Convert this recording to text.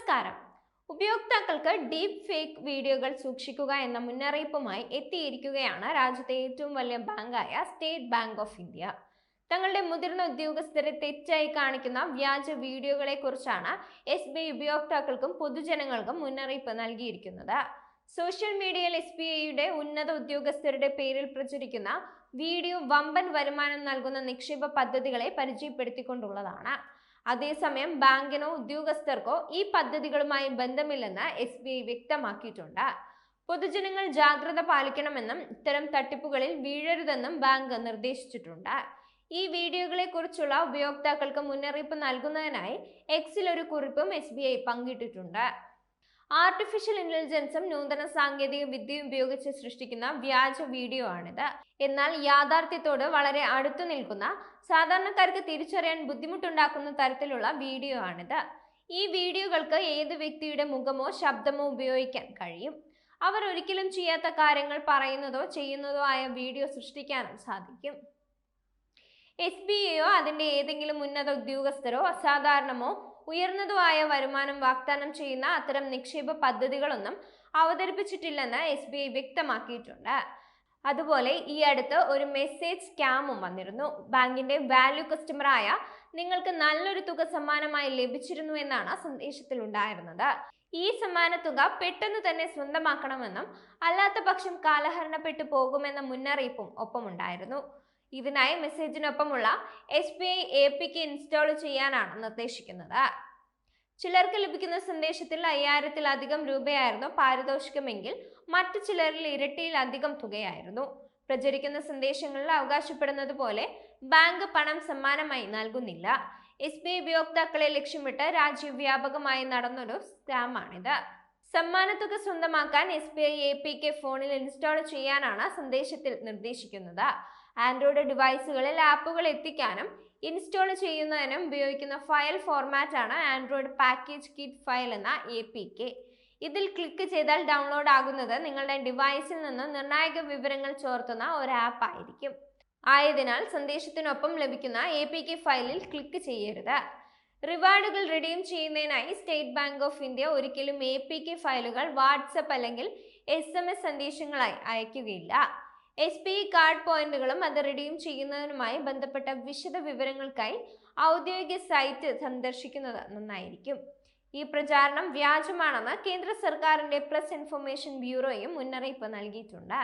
നമസ്കാരം. ഉപയോക്താക്കൾക്ക് deep fake വീഡിയോകൾ സൂക്ഷിക്കുക എന്ന മുന്നറിയിപ്പുമായി എത്തിയിരിക്കുകയാണ് രാജ്യത്തെ ഏറ്റവും വലിയ ബാങ്കായ സ്റ്റേറ്റ് ബാങ്ക് ഓഫ് ഇന്ത്യ തങ്ങളുടെ മുതിർന്ന ഉദ്യോഗസ്ഥരെ തെറ്റായി കാണിക്കുന്ന വ്യാജ വീഡിയോകളെ കുറിച്ചാണ് എസ് ബി ഐ ഉപയോക്താക്കൾക്കും പൊതുജനങ്ങൾക്കും മുന്നറിയിപ്പ് നൽകിയിരിക്കുന്നത്. സോഷ്യൽ മീഡിയയിൽ എസ് ബി ഐയുടെ ഉന്നത ഉദ്യോഗസ്ഥരുടെ പേരിൽ പ്രചരിക്കുന്ന വീഡിയോ വമ്പൻ വരുമാനം നൽകുന്ന നിക്ഷേപ പദ്ധതികളെ പരിചയപ്പെടുത്തിക്കൊണ്ടുള്ളതാണ്. അതേസമയം ബാങ്കിനോ ഉദ്യോഗസ്ഥർക്കോ ഈ പദ്ധതികളുമായി ബന്ധമില്ലെന്ന് എസ് ബി ഐ വ്യക്തമാക്കിയിട്ടുണ്ട്. പൊതുജനങ്ങൾ ജാഗ്രത പാലിക്കണമെന്നും ഇത്തരം തട്ടിപ്പുകളിൽ വീഴരുതെന്നും ബാങ്ക് നിർദ്ദേശിച്ചിട്ടുണ്ട്. ഈ വീഡിയോകളെ കുറിച്ചുള്ള ഉപയോക്താക്കൾക്ക് മുന്നറിയിപ്പ് നൽകുന്നതിനായി എക്സിൽ ഒരു കുറിപ്പും എസ് ബി ഐ പങ്കിട്ടിട്ടുണ്ട്. ആർട്ടിഫിഷ്യൽ ഇന്റലിജൻസും നൂതന സാങ്കേതിക വിദ്യയും ഉപയോഗിച്ച് സൃഷ്ടിക്കുന്ന വ്യാജ വീഡിയോ ആണിത്. എന്നാൽ യാഥാർത്ഥ്യത്തോട് വളരെ അടുത്തു നിൽക്കുന്ന സാധാരണക്കാർക്ക് തിരിച്ചറിയാൻ ബുദ്ധിമുട്ടുണ്ടാക്കുന്ന തരത്തിലുള്ള വീഡിയോ ആണിത്. ഈ വീഡിയോകൾക്ക് ഏത് വ്യക്തിയുടെ മുഖമോ ശബ്ദമോ ഉപയോഗിക്കാൻ കഴിയും? അവർ ഒരിക്കലും ചെയ്യാത്ത കാര്യങ്ങൾ പറയുന്നതോ ചെയ്യുന്നതോ ആയ വീഡിയോ സൃഷ്ടിക്കാനും സാധിക്കും. എസ് ബി എയോ അതിന്റെ ഏതെങ്കിലും ഉന്നത ഉദ്യോഗസ്ഥരോ അസാധാരണമോ ഉയർന്നതോ ആയ വരുമാനം വാഗ്ദാനം ചെയ്യുന്ന അത്തരം നിക്ഷേപ പദ്ധതികളൊന്നും അവതരിപ്പിച്ചിട്ടില്ലെന്ന് എസ് ബി ഐ വ്യക്തമാക്കിയിട്ടുണ്ട്. അതുപോലെ ഈ അടുത്ത് ഒരു മെസ്സേജ് സ്കാമും വന്നിരുന്നു. ബാങ്കിന്റെ വാല്യൂ കസ്റ്റമറായ നിങ്ങൾക്ക് നല്ലൊരു തുക സമ്മാനമായി ലഭിച്ചിരുന്നു എന്നാണ് സന്ദേശത്തിൽ ഉണ്ടായിരുന്നത് ഈ സമ്മാന തുക പെട്ടെന്ന് തന്നെ സ്വന്തമാക്കണമെന്നും അല്ലാത്ത പക്ഷം കാലഹരണപ്പെട്ടു പോകുമെന്ന മുന്നറിയിപ്പും ഒപ്പമുണ്ടായിരുന്നു. ഇതിനായി മെസ്സേജിനൊപ്പമുള്ള S B I A P K install ചെയ്യാനാണ് നിർദ്ദേശിക്കുന്നത്. ചിലർക്ക് ലഭിക്കുന്ന സന്ദേശത്തിൽ അയ്യായിരത്തിലധികം രൂപയായിരുന്നു പാരിതോഷികമെങ്കിൽ മറ്റു ചിലരിൽ ഇരട്ടിയിലധികം തുകയായിരുന്നു. പ്രചരിക്കുന്ന സന്ദേശങ്ങളിൽ അവകാശപ്പെടുന്നത് പോലെ ബാങ്ക് പണം സമ്മാനമായി നൽകുന്നില്ല. എസ് ബി ഐ ഉപയോക്താക്കളെ ലക്ഷ്യമിട്ട് രാജ്യവ്യാപകമായി നടന്നൊരു സ്കാമാണിത്. സമ്മാനത്തുക സ്വന്തമാക്കാൻ S B I A P K ഫോണിൽ ഇൻസ്റ്റാൾ ചെയ്യാനാണ് സന്ദേശത്തിൽ നിർദ്ദേശിക്കുന്നത്. ആൻഡ്രോയിഡ് ഡിവൈസുകളിൽ ആപ്പുകൾ എത്തിക്കാനും ഇൻസ്റ്റാൾ ചെയ്യുന്നതിനും ഉപയോഗിക്കുന്ന ഫയൽ ഫോർമാറ്റാണ് ആൻഡ്രോയിഡ് പാക്കേജ് കിറ്റ് ഫയൽ എന്ന എ പി കെ ഇതിൽ ക്ലിക്ക് ചെയ്താൽ ഡൗൺലോഡ് ആകുന്നത് നിങ്ങളുടെ ഡിവൈസിൽ നിന്ന് നിർണായക വിവരങ്ങൾ ചോർത്തുന്ന ഒരു ആപ്പ് ആയിരിക്കും. ആയതിനാൽ സന്ദേശത്തിനൊപ്പം ലഭിക്കുന്ന എ പി കെ ഫയലിൽ ക്ലിക്ക് ചെയ്യരുത്. റിവാർഡുകൾ റിഡീം ചെയ്യുന്നതിനായി സ്റ്റേറ്റ് ബാങ്ക് ഓഫ് ഇന്ത്യ ഒരിക്കലും എ പി കെ ഫയലുകൾ വാട്സപ്പ് അല്ലെങ്കിൽ എസ് എം എസ് സന്ദേശങ്ങളായി അയക്കുകയില്ല. എസ് ഐ കാർഡ് പോയിന്റുകളും അത് റിഡീം ചെയ്യുന്നതിനുമായി ബന്ധപ്പെട്ട വിശദ വിവരങ്ങൾക്കായി ഔദ്യോഗിക സൈറ്റ് സന്ദർശിക്കുന്നത് നന്നായിരിക്കും. ഈ പ്രചാരണം വ്യാജമാണെന്ന് കേന്ദ്ര സർക്കാരിന്റെ പ്രസ് ഇൻഫർമേഷൻ ബ്യൂറോയും മുന്നറിയിപ്പ് നൽകിയിട്ടുണ്ട്.